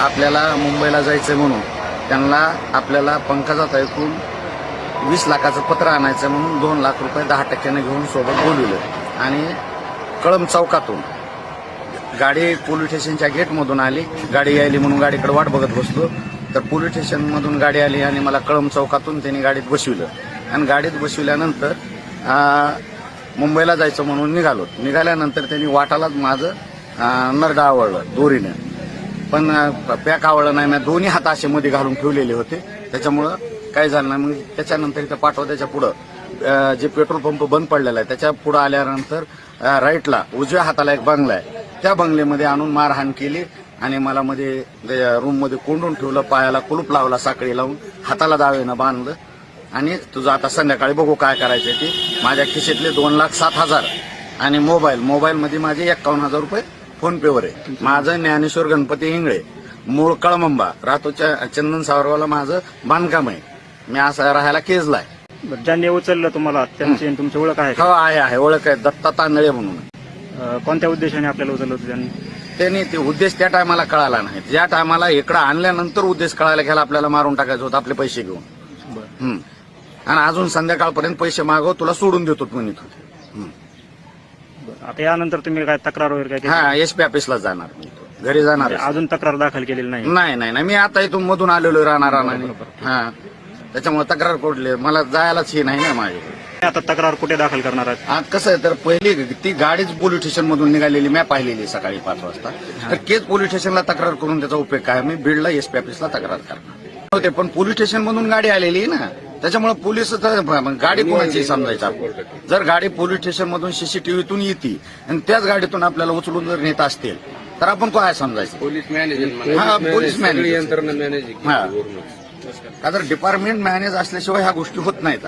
आपल्याला मुंबईला जायचं म्हणून त्यांना आपल्याला पंकजात ऐकून वीस लाखाचं पत्र आणायचं म्हणून दोन लाख रुपये दहा टक्क्याने घेऊन सोबत बोलवलं. आणि कळम चौकातून गाडी पोलीस स्टेशनच्या गेटमधून आली गाडी यायली म्हणून गाडीकडे वाट बघत बसलो. तर पोलीस स्टेशनमधून गाडी आली आणि मला कळम चौकातून त्यांनी गाडीत बसविलं. आणि गाडीत बसविल्यानंतर मुंबईला जायचं म्हणून निघालो. निघाल्यानंतर त्यांनी वाटालाच माझं नरडा आवडलं दोरीनं. पण पॅक आवडलं नाही ना दोन्ही हात असे मध्ये घालून ठेवलेले होते. त्याच्यामुळं काय झालं नाही मग त्याच्यानंतर इथं पाठवा त्याच्या पुढं जे पेट्रोल पंप बंद पडलेला आहे त्याच्या पुढं आल्यानंतर राईटला उजव्या हाताला एक बंगला आहे. त्या बंगल्यामध्ये आणून मारहाण केली आणि मला मध्ये म्हणजे, रूममध्ये कोंडून ठेवलं पायाला कुलूप लावला साखळी लावून हाताला दावेनं बांधलं. आणि तुझं आता संध्याकाळी बघू काय करायचं ते. माझ्या खिशेतले दोन लाख सात हजार. आणि मोबाईल मोबाईलमध्ये माझे एक्कावन्न हजार रुपये फोन पेवर आहे. माझं ज्ञानेश्वर गणपती हिंगळे मूळ कळमंबा राहतोच्या चंदन सावरवाला माझं बांधकाम आहे. मी असं राहायला केजला आहे. बरं, ज्यांनी उचललं तुम्हाला त्यांची आणि तुमची ओळख आहे का? हो आहे आहे. ओळख आहे. दत्ता तांदळे म्हणून. अं, कोणत्या उद्देशाने आपल्याला उचललं होतं त्यांनी? त्यांनी ते उद्देश त्या टायमाला कळाला नाही. ज्या टायमाला इकडं आणल्यानंतर उद्देश कळायला घ्यायला आपल्याला मारून टाकायचं होतं आपले पैसे घेऊन. बरं. हम्म. आणि अजून संध्याकाळपर्यंत पैसे मागव तुला सोडून देतो म्हणत होते. हम्म. आता यानंतर तुम्ही काय तक्रार वगैरे काय केली? हा एस पी ऑफिसला जाणार मी. घरी जाणार आहे. अजून तक्रार दाखल केलेली नाही. नाही नाही नाही. मी आता इथून मधून आलेलो राहणार हा. त्याच्यामुळे तक्रार कोडली मला जायलाच हे नाही ना माझे. आता तक्रार कुठे दाखल करणार आहेत? आज कसं आहे तर पहिली ती गाडीच पोलीस स्टेशन मधून निघालेली मी पाहिलेली सकाळी पाच वाजता. तर केज पोलीस स्टेशनला तक्रार करून त्याचा उपयोग काय? मी बीडला एसपी ऑफिसला तक्रार करणार. होते पण पोलीस स्टेशन मधून गाडी आलेली आहे ना. त्याच्यामुळे पोलीस गाडी कोणाची समजायची आपण जर गाडी पोलीस स्टेशन मधून सीसीटीव्हीतून येते आणि त्याच गाडीतून आपल्याला उचलून जर नेत असतील तर आपण काय समजायचं? पोलीस मॅनेजर हा, पोलीस मॅनेजर. यंत्रणा मॅनेज हा. डिपार्टमेंट मॅनेज असल्याशिवाय ह्या गोष्टी होत नाहीत.